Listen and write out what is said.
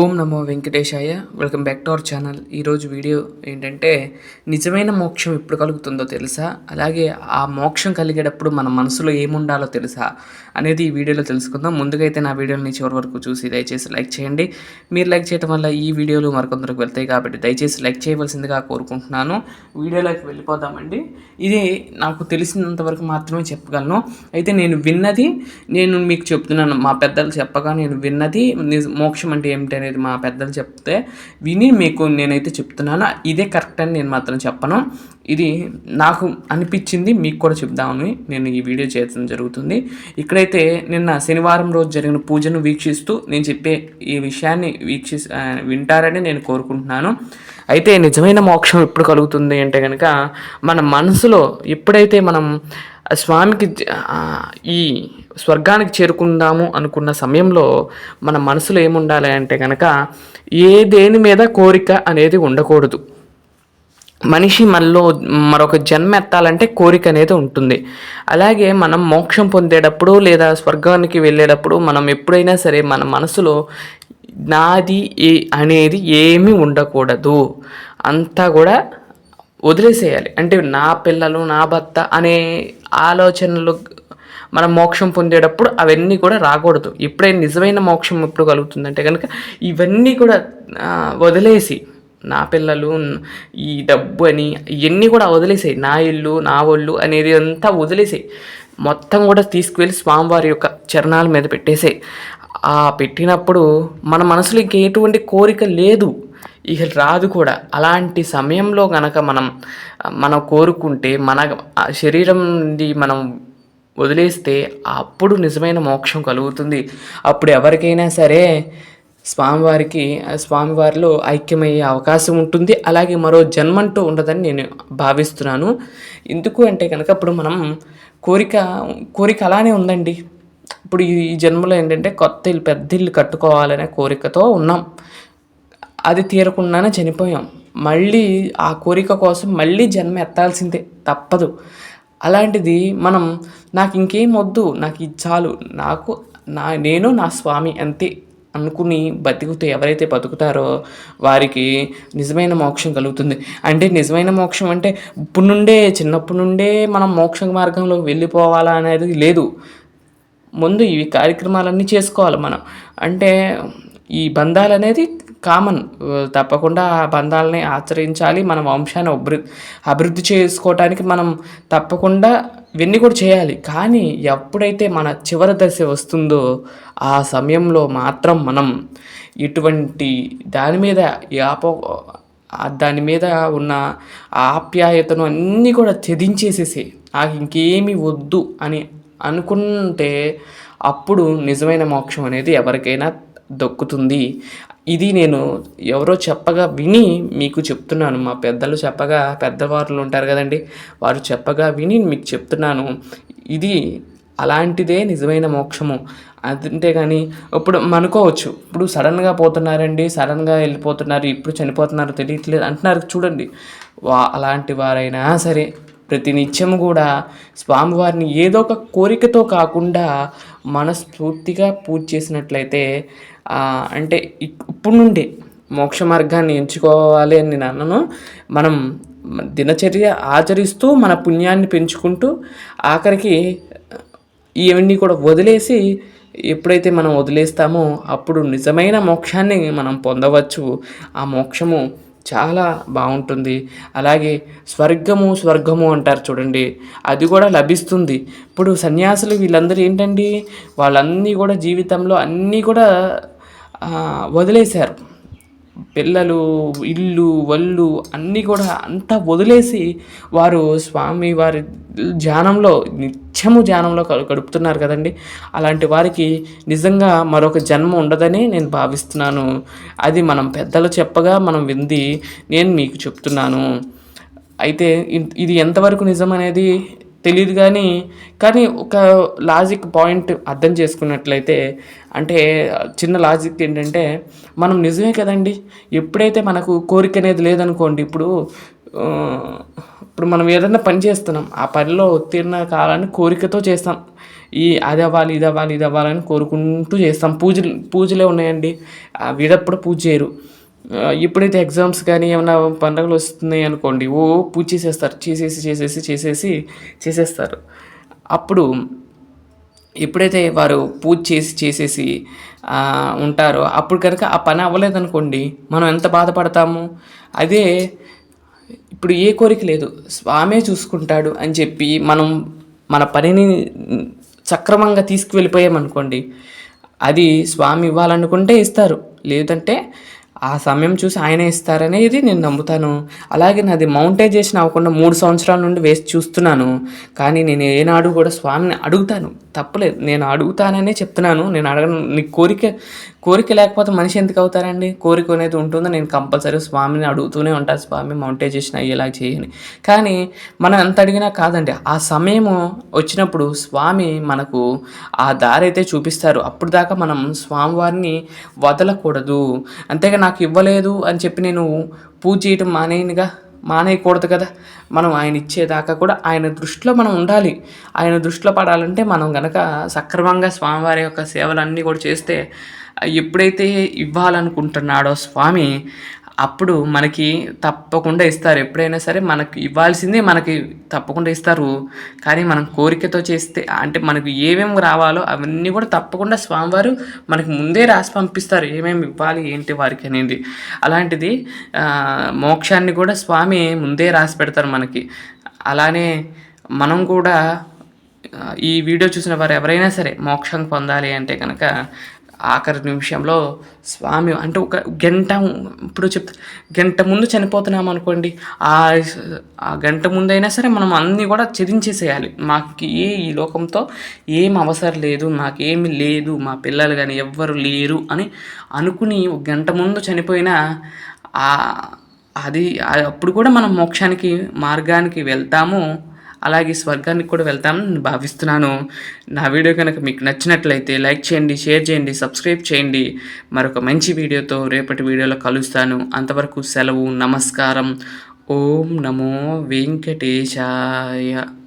ఓం నమో వెంకటేశాయ. Welcome back to our channel. ఈరోజు video ఏంటంటే నిజమైన మోక్షం ఎప్పుడు కలుగుతుందో తెలుసా? అలాగే ఆ మోక్షం కలిగేటప్పుడు మన మనసులో ఏముండాలో తెలుసా? అనేది ఈ వీడియోలో తెలుసుకుందాం. ముందుగా అయితే నా వీడియోని చివరి వరకు చూసి దయచేసి లైక్ చేయండి. మీరు లైక్ చేయడం వల్ల ఈ వీడియోలు మరికొందరికి వెళ్తాయి కాబట్టి దయచేసి లైక్ చేయవలసిందిగా కోరుకుంటున్నాను. వీడియోలోకి వెళ్ళిపోదామండి. ఇది నాకు తెలిసినంత వరకు మాత్రమే చెప్పగలను. అయితే నేను విన్నది నేను మీకు చెప్తున్నాను మా పెద్దలు చెప్పగా నేను విన్నది నిజ- మోక్షం అంటే ఏమిటి అనేది మా పెద్దలు చెప్తే విని మీకు నేనైతే చెప్తున్నాను. ఇదే కరెక్ట్ అని నేను మాత్రం చెప్పను. ఇది నాకు అనిపించింది మీకు కూడా చెప్దామని నేను ఈ వీడియో చేయడం జరుగుతుంది. ఇక్కడైతే నిన్న శనివారం రోజు జరిగిన పూజను వీక్షిస్తూ నేను చెప్పే ఈ విషయాన్ని వీక్షి వింటారని నేను కోరుకుంటున్నాను. అయితే నిజమైన మోక్షం ఎప్పుడు కలుగుతుంది అంటే కనుక మన మనసులో ఎప్పుడైతే మనం స్వామికి ఈ స్వర్గానికి చేరుకుందాము అనుకున్న సమయంలో మన మనసులో ఏముండాలి అంటే కనుక ఏ దేని మీద కోరిక అనేది ఉండకూడదు. మనిషి మనలో మరొక జన్మ ఎత్తాలంటే కోరిక అనేది ఉంటుంది. అలాగే మనం మోక్షం పొందేటప్పుడు లేదా స్వర్గానికి వెళ్ళేటప్పుడు మనం ఎప్పుడైనా సరే మన మనసులో నాది ఏ అనేది ఏమీ ఉండకూడదు. అంతా కూడా వదిలేసేయాలి. అంటే నా పిల్లలు నా భర్త అనే ఆలోచనలు మనం మోక్షం పొందేటప్పుడు అవన్నీ కూడా రాకూడదు. ఇప్పుడే నిజమైన మోక్షం ఎప్పుడు కలుగుతుందంటే కనుక ఇవన్నీ కూడా వదిలేసి నా పిల్లలు ఈ డబ్బు అని ఇవన్నీ కూడా వదిలేసాయి. నా ఇల్లు నా ఒళ్ళు అనేది అంతా వదిలేసాయి. మొత్తం కూడా తీసుకువెళ్ళి స్వామివారి యొక్క చరణాల మీద పెట్టేసాయి. ఆ పెట్టినప్పుడు మన మనసులో ఇంక ఎటువంటి కోరిక లేదు. ఇక రాదు కూడా. అలాంటి సమయంలో గనక మనం మనం కోరుకుంటే మన ఆ శరీరం నుండి మనం వదిలేస్తే అప్పుడు నిజమైన మోక్షం కలుగుతుంది. అప్పుడు ఎవరికైనా సరే స్వామివారికి స్వామివారిలో ఐక్యమయ్యే అవకాశం ఉంటుంది. అలాగే మరో జన్మంటూ ఉండదని నేను భావిస్తున్నాను. ఎందుకు అంటే కనుక ఇప్పుడు మనం కోరిక కోరిక అలానే ఉందండి. ఇప్పుడు ఈ జన్మలో ఏంటంటే కొత్త ఇల్లు పెద్ద ఇల్లు కట్టుకోవాలనే కోరికతో ఉన్నాం. అది తీరకుండానే చనిపోయాం. మళ్ళీ ఆ కోరిక కోసం మళ్ళీ జన్మ ఎత్తాల్సిందే. తప్పదు. అలాంటిది మనం నాకు ఇంకేం వద్దు. నాకు ఇది చాలు. నాకు నా నేను నా స్వామి అంతే అనుకుని బతుకుతూ ఎవరైతే బతుకుతారో వారికి నిజమైన మోక్షం కలుగుతుంది. అంటే నిజమైన మోక్షం అంటే ఇప్పుడు నుండే చిన్నప్పటి నుండే మనం మోక్ష మార్గంలో వెళ్ళిపోవాలా అనేది లేదు. ముందు ఇవి కార్యక్రమాలన్నీ చేసుకోవాలి మనం. అంటే ఈ బంధాలు అనేది కామన్ తప్పకుండా ఆ బంధాలని ఆచరించాలి మన వంశాన్ని అభివృద్ధి అభివృద్ధి చేసుకోవటానికి మనం తప్పకుండా ఇవన్నీ కూడా చేయాలి. కానీ ఎప్పుడైతే మన చివరి దశ వస్తుందో ఆ సమయంలో మాత్రం మనం ఇటువంటి దాని మీద యాపో దాని మీద ఉన్న ఆప్యాయతను అన్నీ కూడా త్యజించేసేసి నాకు ఇంకేమీ వద్దు అని అనుకుంటే అప్పుడు నిజమైన మోక్షం అనేది ఎవరికైనా దొక్కుతుంది. ఇది నేను ఎవరో చెప్పగా విని మీకు చెప్తున్నాను. మా పెద్దలు చెప్పగా పెద్దవారులు ఉంటారు కదండి వారు చెప్పగా విని మీకు చెప్తున్నాను. ఇది అలాంటిదే నిజమైన మోక్షము. అంతే కానీ ఇప్పుడు అనుకోవచ్చు ఇప్పుడు సడన్గా పోతున్నారండి సడన్గా వెళ్ళిపోతున్నారు ఇప్పుడు చనిపోతున్నారు తెలియట్లేదు అంటున్నారు చూడండి. వా అలాంటి వారైనా సరే ప్రతినిత్యం కూడా స్వామివారిని ఏదో ఒక కోరికతో కాకుండా మనస్ఫూర్తిగా పూజ చేసినట్లయితే అంటే ఇప్పుడు నుండే మోక్ష మార్గాన్ని ఎంచుకోవాలి అని నేను అన్నను. మనం దినచర్య ఆచరిస్తూ మన పుణ్యాన్ని పెంచుకుంటూ ఆఖరికి ఇవన్నీ కూడా వదిలేసి ఎప్పుడైతే మనం వదిలేస్తామో అప్పుడు నిజమైన మోక్షాన్ని మనం పొందవచ్చు. ఆ మోక్షము చాలా బాగుంటుంది. అలాగే స్వర్గము స్వర్గము అంటారు చూడండి. అది కూడా లభిస్తుంది. ఇప్పుడు సన్యాసులు వీళ్ళందరూ ఏంటండి? వాళ్ళన్నీ కూడా జీవితంలో అన్నీ కూడా వదిలేశారు. పిల్లలు ఇల్లు వల్లు అన్నీ కూడా అంతా వదిలేసి వారు స్వామి వారి ధ్యానంలో నిత్యము ధ్యానంలో గడుపుతున్నారు కదండి. అలాంటి వారికి నిజంగా మరొక జన్మ ఉండదని నేను భావిస్తున్నాను. అది మనం పెద్దలు చెప్పగా మనం వింది నేను మీకు చెప్తున్నాను. అయితే ఇ- ఇది ఎంతవరకు నిజం అనేది తెలియదు కానీ కానీ ఒక లాజిక్ పాయింట్ అర్థం చేసుకున్నట్లయితే అంటే చిన్న లాజిక్ ఏంటంటే మనం నిజమే కదండి. ఎప్పుడైతే మనకు కోరిక అనేది లేదనుకోండి ఇప్పుడు ఇప్పుడు మనం ఏదైనా పని చేస్తున్నాం ఆ పనిలో ఉత్తీర్ణ కావాలని కోరికతో చేస్తాం. ఈ అది అవ్వాలి ఇది అవ్వాలి ఇది అవ్వాలని కోరుకుంటూ చేస్తాం. పూజలు పూజలే ఉన్నాయండి. వీడప్పుడు పూజ చేయరు. ఎప్పుడైతే ఎగ్జామ్స్ కానీ ఏమైనా పండుగలు వస్తున్నాయి అనుకోండి ఓ పూజ చేసేస్తారు చేసేసి చేసేసి చేసేసి చేసేస్తారు. అప్పుడు ఎప్పుడైతే వారు పూజ చేసి చేసేసి ఉంటారో అప్పుడు కనుక ఆ పని అవ్వలేదనుకోండి మనం ఎంత బాధపడతాము? అదే ఇప్పుడు ఏ కోరిక లేదు స్వామే చూసుకుంటాడు అని చెప్పి మనం మన పనిని సక్రమంగా తీసుకువెళ్ళిపోయామనుకోండి అది స్వామి ఇవ్వాలనుకుంటే ఇస్తారు. లేదంటే ఆ సమయం చూసి ఆయనే ఇస్తారనేది నేను నమ్ముతాను. అలాగే నాది మౌంటైజేషన్ అవ్వకుండా మూడు సంవత్సరాల నుండి వేసి చూస్తున్నాను. కానీ నేను ఏనాడు కూడా స్వామిని అడుగుతాను. తప్పలేదు. నేను అడుగుతాననే చెప్తున్నాను. నేను అడగను. నీ కోరిక కోరిక లేకపోతే మనిషి ఎందుకు అవుతారండి? కోరిక అనేది ఉంటుందో నేను కంపల్సరీ స్వామిని అడుగుతూనే ఉంటాను స్వామి మౌంటైజేషన్ అయ్యేలా చేయని కానీ మనం ఎంత అడిగినా కాదండి. ఆ సమయము వచ్చినప్పుడు స్వామి మనకు ఆ దారి అయితే చూపిస్తారు. అప్పుడు దాకా మనం స్వామివారిని వదలకూడదు. అంతేగా నాకు ఇవ్వలేదు అని చెప్పి నేను పూజ చేయటం మానేయనుగా మానేయకూడదు కదా. మనం ఆయన ఇచ్చేదాకా కూడా ఆయన దృష్టిలో మనం ఉండాలి. ఆయన దృష్టిలో పడాలంటే మనం గనక సక్రమంగా స్వామివారి యొక్క సేవలన్నీ కూడా చేస్తే ఎప్పుడైతే ఇవ్వాలనుకుంటున్నాడో స్వామి అప్పుడు మనకి తప్పకుండా ఇస్తారు. ఎప్పుడైనా సరే మనకి ఇవ్వాల్సిందే మనకి తప్పకుండా ఇస్తారు. కానీ మనం కోరికతో చేస్తే అంటే మనకు ఏమేమి రావాలో అవన్నీ కూడా తప్పకుండా స్వామివారు మనకు ముందే రాసి పంపిస్తారు. ఏమేమి ఇవ్వాలి ఏంటి వారికి అనేది. అలాంటిది మోక్షాన్ని కూడా స్వామి ముందే రాసి పెడతారు మనకి. అలానే మనం కూడా ఈ వీడియో చూసిన వారు ఎవరైనా సరే మోక్షం పొందాలి అంటే కనుక ఆఖరి నిమిషంలో స్వామి అంటే ఒక గంట ఇప్పుడు చెప్తా గంట ముందు చనిపోతున్నాం అనుకోండి ఆ ఆ గంట ముందైనా సరే మనం అన్నీ కూడా చెదించేసేయాలి మాకు ఏ ఈ లోకంతో ఏం అవసరం లేదు మాకేమి లేదు మా పిల్లలు కానీ ఎవ్వరు లేరు అని అనుకుని ఒక గంట ముందు చనిపోయినా ఆ అది అప్పుడు కూడా మనం మోక్షానికి మార్గానికి వెళ్తాము. అలాగే స్వర్గానికి కూడా వెళ్తామని నేను భావిస్తున్నాను. నా వీడియో కనుక మీకు నచ్చినట్లయితే లైక్ చేయండి షేర్ చేయండి సబ్స్క్రైబ్ చేయండి. మరొక మంచి వీడియోతో రేపటి వీడియోలో కలుస్తాను. అంతవరకు సెలవు నమస్కారం. ఓం నమో వెంకటేశాయ.